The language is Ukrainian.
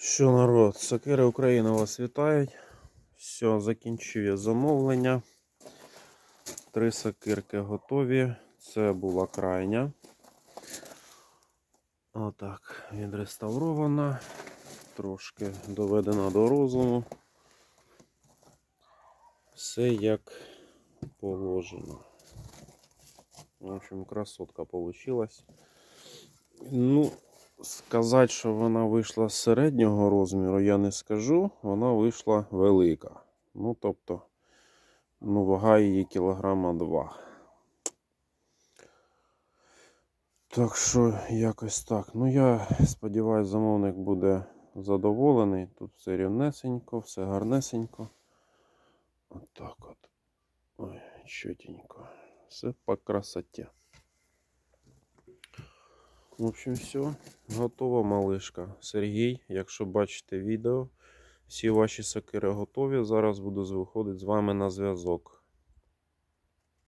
Що народ, Сокири України вас вітають. Все, закінчив я замовлення. Три сокирки готові. Це була крайня. Отак, відреставрована. Трошки доведена до розуму. Все як положено. В общем, красотка получилась. Ну, сказати, що вона вийшла з середнього розміру, я не скажу. Вона вийшла велика. Ну, тобто, ну, вага її кілограма 2. Так що, якось так. Ну, я сподіваюся, замовник буде задоволений. Тут все рівнесенько, все гарнесенько. Отак от. Ой, чотенько. Все по красоті. В общем, все. Готова малишка. Сергій, якщо бачите відео, всі ваші сокири готові. Зараз буду виходити з вами на зв'язок.